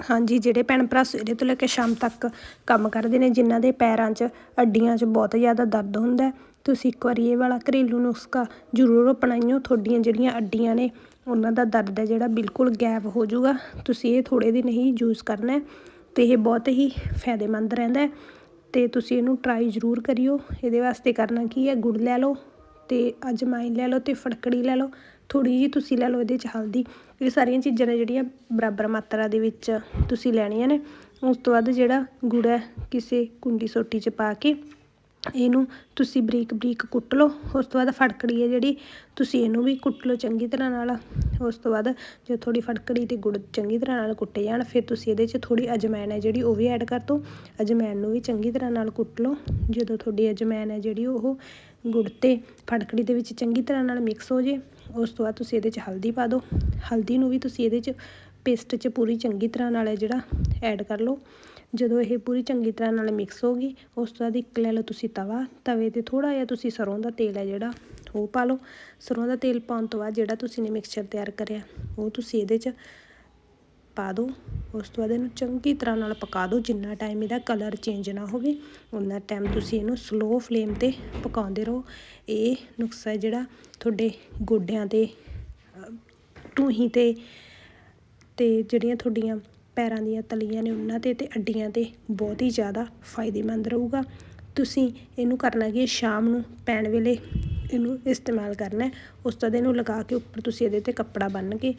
ਹਾਂਜੀ, ਜਿਹੜੇ ਭੈਣ ਭਰਾ ਸਵੇਰੇ ਤੋਂ ਲੈ ਕੇ ਸ਼ਾਮ ਤੱਕ ਕੰਮ ਕਰਦੇ ਨੇ, ਜਿਨ੍ਹਾਂ ਦੇ ਪੈਰਾਂ 'ਚ, ਅੱਡੀਆਂ 'ਚ ਬਹੁਤ ਜ਼ਿਆਦਾ ਦਰਦ ਹੁੰਦਾ ਤੁਸੀਂ ਇੱਕ ਵਾਰੀ ਇਹ ਵਾਲਾ ਘਰੇਲੂ ਨੁਸਖਾ ਜ਼ਰੂਰ ਅਪਣਾਈਓ। ਤੁਹਾਡੀਆਂ ਜਿਹੜੀਆਂ ਅੱਡੀਆਂ ਨੇ, ਉਹਨਾਂ ਦਾ ਦਰਦ ਹੈ ਜਿਹੜਾ ਬਿਲਕੁਲ ਗਾਇਬ ਹੋ ਜਾਊਗਾ। ਤੁਸੀਂ ਇਹ ਥੋੜ੍ਹੇ ਦਿਨ ਹੀ ਯੂਜ਼ ਕਰਨਾ ਹੈ ਅਤੇ ਇਹ ਬਹੁਤ ਹੀ ਫਾਇਦੇਮੰਦ ਰਹਿੰਦਾ ਹੈ ਅਤੇ ਤੁਸੀਂ ਇਹਨੂੰ ਟਰਾਈ ਜ਼ਰੂਰ ਕਰਿਓ। ਇਹਦੇ ਵਾਸਤੇ ਕਰਨਾ ਕੀ ਹੈ, ਗੁੜ ਲੈ ਲਓ ਅਤੇ ਅਜਵਾਇਣ ਲੈ ਲਓ ਅਤੇ ਫੜਕੜੀ ਲੈ ਲਓ, ਥੋੜ੍ਹੀ ਜਿਹੀ ਤੁਸੀਂ ਲੈ ਲਓ ਇਹਦੇ 'ਚ ਹਲਦੀ। ਇਹ ਸਾਰੀਆਂ ਚੀਜ਼ਾਂ ਨੇ ਜਿਹੜੀਆਂ ਬਰਾਬਰ ਮਾਤਰਾ ਦੇ ਵਿੱਚ ਤੁਸੀਂ ਲੈਣੀਆਂ ਨੇ। ਉਸ ਤੋਂ ਬਾਅਦ ਜਿਹੜਾ ਗੁੜ ਹੈ, ਕਿਸੇ ਕੁੰਡੀ ਸੋਟੀ 'ਚ ਪਾ ਕੇ ਇਹਨੂੰ ਤੁਸੀਂ ਬਰੀਕ ਬਰੀਕ ਕੁੱਟ ਲਓ। ਉਸ ਤੋਂ ਬਾਅਦ ਫੜਕੜੀ ਹੈ ਜਿਹੜੀ, ਤੁਸੀਂ ਇਹਨੂੰ ਵੀ ਕੁੱਟ ਲਓ ਚੰਗੀ ਤਰ੍ਹਾਂ ਨਾਲ। ਉਸ ਤੋਂ ਬਾਅਦ ਜੇ ਥੋੜੀ ਫੜਕੜੀ ਤੇ ਗੁੜ ਚੰਗੀ ਤਰ੍ਹਾਂ ਨਾਲ ਕੁੱਟੇ ਜਾਣ, ਫਿਰ ਤੁਸੀਂ ਇਹਦੇ 'ਚ ਥੋੜੀ ਅਜਵਾਇਣ ਹੈ ਜਿਹੜੀ ਉਹ ਵੀ ਐਡ ਕਰ ਦਿਓ। ਅਜਮੈਨ ਨੂੰ ਵੀ ਚੰਗੀ ਤਰ੍ਹਾਂ ਨਾਲ ਕੁੱਟ ਲਓ। ਜਦੋਂ ਤੁਹਾਡੀ ਅਜਮੈਨ ਹੈ ਜਿਹੜੀ ਉਹ ਗੁੜ ਤੇ ਫਟਕੜੀ ਦੇ ਵਿੱਚ ਚੰਗੀ ਤਰ੍ਹਾਂ ਨਾਲ ਮਿਕਸ ਹੋ ਜੇ, ਉਸ ਤੋਂ ਬਾਅਦ ਤੁਸੀਂ ਇਹਦੇ 'ਚ ਹਲਦੀ ਪਾ ਦਿਓ। ਹਲਦੀ ਨੂੰ ਵੀ ਤੁਸੀਂ ਇਹਦੇ 'ਚ ਪੇਸਟ 'ਚ ਪੂਰੀ ਚੰਗੀ ਤਰ੍ਹਾਂ ਨਾਲ ਹੈ ਜਿਹੜਾ ਐਡ ਕਰ ਲਓ। ਜਦੋਂ ਇਹ ਪੂਰੀ ਚੰਗੀ ਤਰ੍ਹਾਂ ਨਾਲ ਮਿਕਸ ਹੋ ਗਈ, ਉਸ ਤੋਂ ਬਾਅਦ ਇੱਕ ਲੈ ਲਓ ਤੁਸੀਂ ਤਵਾ। ਤਵੇ 'ਤੇ ਥੋੜ੍ਹਾ ਜਿਹਾ ਤੁਸੀਂ ਸਰੋਂ ਦਾ ਤੇਲ ਹੈ ਜਿਹੜਾ, ਉਹ ਪਾ ਲਓ। ਸਰੋਂ ਦਾ ਤੇਲ ਪਾਉਣ ਤੋਂ ਬਾਅਦ ਜਿਹੜਾ ਤੁਸੀਂ ਨੇ ਮਿਕਸਚਰ ਤਿਆਰ ਕਰਿਆ, ਉਹ ਤੁਸੀਂ ਇਹਦੇ 'ਚ ਪਾ ਦਿਓ। ਉਸ ਤੋਂ ਬਾਅਦ ਇਹਨੂੰ ਚੰਗੀ ਤਰ੍ਹਾਂ ਨਾਲ ਪਕਾ ਦਿਓ, ਜਿੰਨਾ ਟਾਈਮ ਇਹਦਾ ਕਲਰ ਚੇਂਜ ਨਾ ਹੋਵੇ ਉਨਾ ਟਾਈਮ ਤੁਸੀਂ ਇਹਨੂੰ ਸਲੋ ਫਲੇਮ 'ਤੇ ਪਕਾਉਂਦੇ ਰਹੋ। ਇਹ ਨੁਕਸਾ ਜਿਹੜਾ ਤੁਹਾਡੇ ਗੋਡਿਆਂ 'ਤੇ ਟੂਹੀ 'ਤੇ ਅਤੇ ਜਿਹੜੀਆਂ ਤੁਹਾਡੀਆਂ ਪੈਰਾਂ ਦੀਆਂ ਤਲੀਆਂ ਨੇ ਉਹਨਾਂ 'ਤੇ ਅਤੇ ਅੱਡੀਆਂ 'ਤੇ ਬਹੁਤ ਹੀ ਜ਼ਿਆਦਾ ਫਾਇਦੇਮੰਦ ਰਹੂਗਾ। ਤੁਸੀਂ ਇਹਨੂੰ ਕਰਨਾ ਕੀ ਸ਼ਾਮ ਨੂੰ ਪੈਣ ਵੇਲੇ ਇਹਨੂੰ ਇਸਤੇਮਾਲ ਕਰਨਾ ਉਸ ਤੋਂ ਬਾਅਦ ਇਹਨੂੰ ਲਗਾ ਕੇ ਉੱਪਰ ਤੁਸੀਂ ਇਹਦੇ 'ਤੇ ਕੱਪੜਾ ਬੰਨ੍ਹ ਕੇ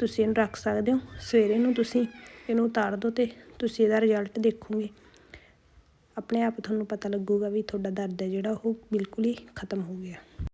ਤੁਸੀਂ ਇਹਨੂੰ ਰੱਖ ਸਕਦੇ ਹੋ। ਸਵੇਰੇ ਨੂੰ ਤੁਸੀਂ ਇਹਨੂੰ ਉਤਾਰ ਦਿਓ ਅਤੇ ਤੁਸੀਂ ਇਹਦਾ ਰਿਜ਼ਲਟ ਦੇਖੋਗੇ। ਆਪਣੇ ਆਪ ਤੁਹਾਨੂੰ ਪਤਾ ਲੱਗੂਗਾ ਵੀ ਤੁਹਾਡਾ ਦਰਦ ਹੈ ਜਿਹੜਾ, ਉਹ ਬਿਲਕੁਲ ਹੀ ਖਤਮ ਹੋ ਗਿਆ।